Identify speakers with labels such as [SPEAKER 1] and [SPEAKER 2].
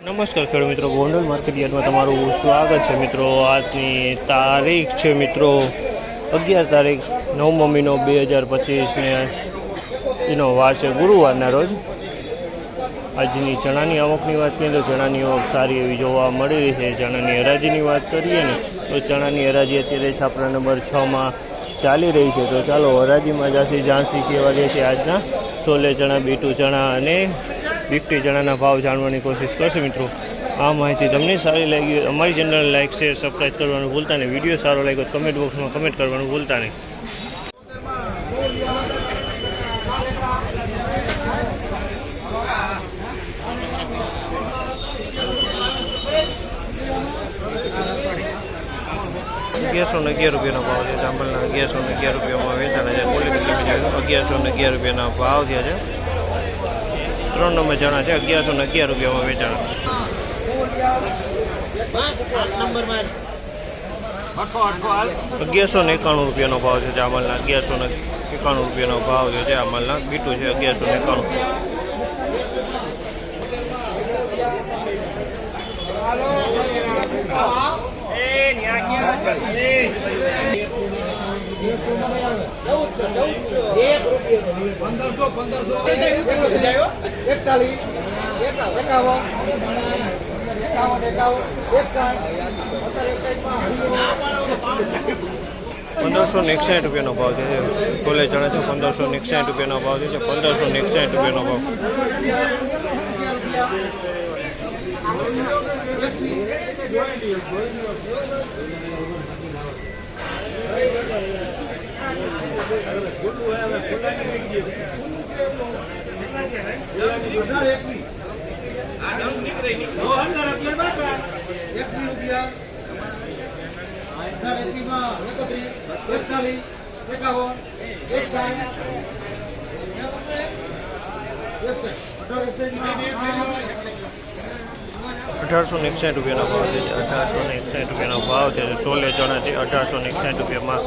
[SPEAKER 1] નમસ્કાર ખેડૂત મિત્રો, ગોંડલ માર્કેટયાર્ડમાં તમારું સ્વાગત છે મિત્રો. આજની તારીખ છે મિત્રો, અગિયાર તારીખ નવમો બે હજાર પચીસને એનો વાર છે ગુરુવારના રોજ. આજની ચણાની આવકની વાત કરીએ તો ચણાની આવક સારી એવી જોવા મળી છે. ચણાની હરાજીની વાત કરીએ ને, તો ચણાની હરાજી અત્યારે છાપરા નંબર છમાં ચાલી રહી છે. તો ચાલો હરાજીમાં જાસી ઝાંસી કહેવા દે છે આજના? સોલે ચણા, બીટુ ચણા અને બીકટી ચણાના ભાવ જાણવાની કોશિશ કરશે મિત્રો. આ માહિતી તમને સારી લાગી અમારી ચેનલ લાઈક શેર સબસ્ક્રાઈબ કરવાનું ભૂલતા નહીં. વીડિયો સારો લાગ્યો કમેન્ટ બોક્સમાં કમેન્ટ કરવાનું ભૂલતા નહીં. અગિયારસો ને અગિયાર રૂપિયાનો ભાવ છે. જાંબલના અગિયારસો ને અગિયાર રૂપિયામાં વેચાણ છે. કોલિંગ અગિયારસો ને અગિયાર રૂપિયાના ભાવ થયા છે. ત્રણ નંબર જણા છે, અગિયારસો ને અગિયાર રૂપિયામાં વેચાણા. અગિયારસો ને એકાણું રૂપિયાનો ભાવ છે જામલના અગિયારસો ને એકાણું રૂપિયાનો ભાવ છે જામલના બીટું છે અગિયારસો ને એકાણું.
[SPEAKER 2] પંદરસો પંદરસો
[SPEAKER 1] ને એકસાઠ રૂપિયાનો ભાવ છે. કોલેજ ચણા છે પંદરસો એકસાઠ રૂપિયાનો ભાવ છે. પંદરસો ને એકસાઠ રૂપિયાનો ભાવ.
[SPEAKER 2] Thank એકત્રીસ એકતાલીસ એકાવન એકસાઠ અઢાર એકસાઠમાં
[SPEAKER 1] અઢારસો ને એકસાઠ રૂપિયાનો ભાવ છે. અઢારસો ને એકસાઠ રૂપિયાનો ભાવ છે. સોલે ચણા છે અઢારસો ને એકસાઠ રૂપિયામાં